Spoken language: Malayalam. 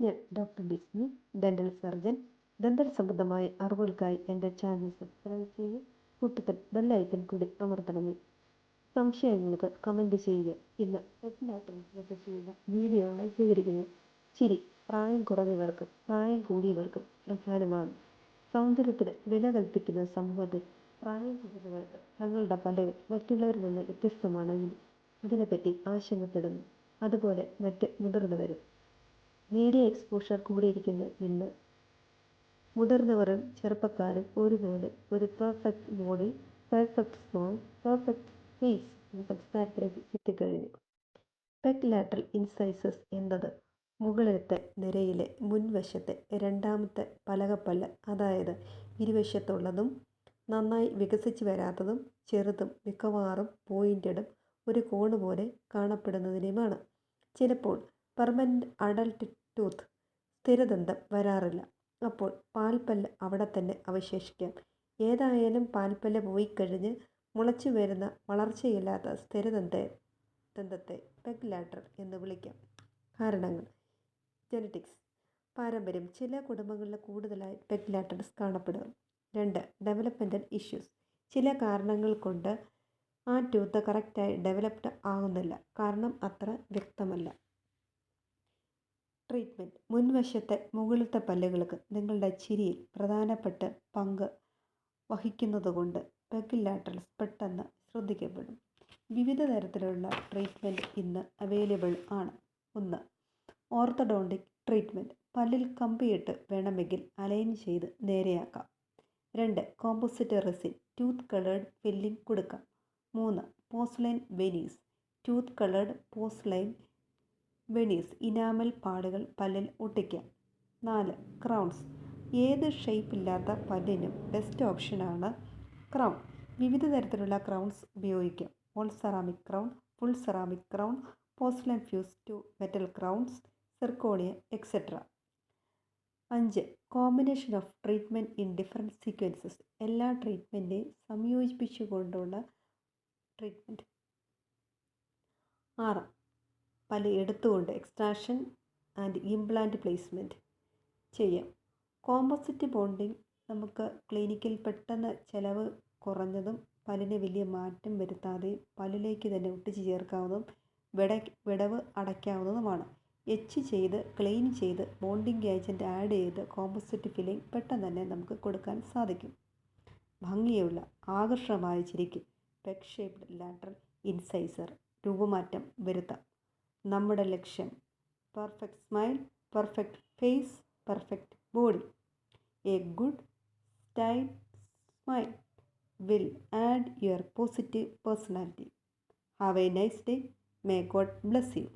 ഞാൻ ഡോക്ടർ ഡിസ്നി ഡെന്റൽ സർജൻ ദന്തൽ സംബന്ധമായ അറിവുകൾക്കായി എന്റെ ചാനൽ സബ്സ്ക്രൈബ് ചെയ്യുക കൂട്ടത്തിൽ ബെല്ലൈക്കൺ കൂടി അമർത്തണമേ. സംശയങ്ങൾക്ക് കമന്റ് ചെയ്യുക ഇന്ന് എല്ലാത്തിനും ചെയ്യുന്ന വീഡിയോ സ്വീകരിക്കുന്നു ചിരി പ്രായം കുറഞ്ഞവർക്കും പ്രായം കൂടിയവർക്കും പ്രധാനമാണ്. സൗന്ദര്യത്തിന് വില കൽപ്പിക്കുന്ന സമൂഹത്തിൽ പ്രായം കുറഞ്ഞവർക്ക് തങ്ങളുടെ പലരും മറ്റുള്ളവരിൽ നിന്ന് വ്യത്യസ്തമാണെങ്കിൽ അതിനെപ്പറ്റി ആശങ്കപ്പെടുന്നു. അതുപോലെ മറ്റ് മുതിർന്നവരും മീഡിയ എക്സ്പോഷർ കൂടിയിരിക്കുന്നു ഇന്ന്. മുതിർന്നവരും ചെറുപ്പക്കാരും ഒരുപോലെ ഒരു perfect body perfect smile perfect face എന്ന സംസ്ഥാനത്തിലേക്ക് എത്തിക്കഴിഞ്ഞു. പെക് ലാറ്ററൽ ഇൻസൈസസ് എന്നത് മുകളിലത്തെ നിരയിലെ മുൻവശത്തെ രണ്ടാമത്തെ പലകപ്പല്ല അതായത് ഇരുവശത്തുള്ളതും നന്നായി വികസിച്ച് വരാത്തതും ചെറുതും മിക്കവാറും പോയിന്റഡും ഒരു കോണ് പോലെ കാണപ്പെടുന്നതിനുമാണ് ചിലപ്പോൾ പെർമനന്റ് അഡൽട്ട് ടൂത്ത് സ്ഥിരദന്തം വരാറില്ല. അപ്പോൾ പാൽപ്പല്ല് അവിടെ തന്നെ അവശേഷിക്കാം. ഏതായാലും പാൽപ്പല്ല് പോയി കഴിഞ്ഞ് മുളച്ചു വരുന്ന വളർച്ചയില്ലാത്ത സ്ഥിരദന്ത ദന്തത്തെ പെഗ് ലാറ്റർ എന്ന് വിളിക്കാം. കാരണങ്ങൾ. ജനറ്റിക്സ്. പാരമ്പര്യം. ചില കുടുംബങ്ങളിൽ കൂടുതലായി പെഗ് ലാറ്റർസ് കാണപ്പെടുന്നു രണ്ട്. Developmental issues. ചില കാരണങ്ങൾ കൊണ്ട് ആ ടൂത്ത് കറക്റ്റായി ഡെവലപ്ഡ് ആകുന്നില്ല കാരണം അത്ര വ്യക്തമല്ല. ട്രീറ്റ്മെന്റ് മുൻവശത്തെ മുകളിലത്തെ പല്ലുകൾക്ക് നിങ്ങളുടെ ചിരിയിൽ പ്രധാനപ്പെട്ട പങ്ക് വഹിക്കുന്നതുകൊണ്ട് പെഗ് പെട്ടെന്ന് ശ്രദ്ധിക്കപ്പെടും. വിവിധ തരത്തിലുള്ള ട്രീറ്റ്മെന്റ് ഇന്ന് അവൈലബിൾ ആണ്. ഒന്ന് ഓർത്തഡോണ്ടിക് ട്രീറ്റ്മെന്റ് പല്ലിൽ കമ്പിയിട്ട് വേണമെങ്കിൽ അലൈൻ ചെയ്ത് നേരെയാക്കാം. രണ്ട് composite resin tooth coloured filling കൊടുക്കാം. മൂന്ന് porcelain veneers tooth coloured porcelain veneers enamel പാടുകൾ പല്ലിൽ ഒട്ടിക്കാം. നാല് ക്രൗൺസ്. ഏത് ഷേപ്പില്ലാത്ത പല്ലിനും ബെസ്റ്റ് ഓപ്ഷനാണ് ക്രൗൺ. വിവിധ തരത്തിലുള്ള ക്രൗൺസ് ഉപയോഗിക്കാം. All ceramic crown full ceramic crown porcelain fused to metal crowns zirconia etcetera അഞ്ച് combination of treatment in different sequences. എല്ലാ ട്രീറ്റ്മെന്റിനെയും സംയോജിപ്പിച്ചുകൊണ്ടുള്ള ട്രീറ്റ്മെന്റ് ആറ് പല്ല് എടുത്തുകൊണ്ട് എക്സ്ട്രാക്ഷൻ ആൻഡ് ഇംപ്ലാന്റ് പ്ലേസ്മെന്റ് ചെയ്യാം. കോമ്പോസിറ്റ് ബോണ്ടിങ് നമുക്ക് ക്ലിനിക്കിൽ പെട്ടെന്ന് ചിലവ് കുറഞ്ഞതും പല്ലിന് വലിയ മാറ്റം വരുത്താതെയും പല്ലിലേക്ക് തന്നെ ഒട്ടിച്ച് ചേർക്കാവുന്നതും വിട വിടവ് അടയ്ക്കാവുന്നതുമാണ്. എച്ച് ചെയ്ത് ക്ലീൻ ചെയ്ത് ബോണ്ടിങ് ഏജന്റ് ആഡ് ചെയ്ത് കോമ്പോസിറ്റ് ഫില്ലിംഗ് പെട്ടെന്ന് തന്നെ നമുക്ക് കൊടുക്കാൻ സാധിക്കും. ഭംഗിയുള്ള ആകർഷകമായ ചിരിക്ക് പെഗ് ഷേപ്ഡ് ലാറ്ററൽ ഇൻസൈസർ രൂപമാറ്റം വരുത്താം. നമ്മുടെ ലക്ഷ്യം. Perfect smile perfect face perfect body a good style smile will add your positive personality have a nice day may God bless you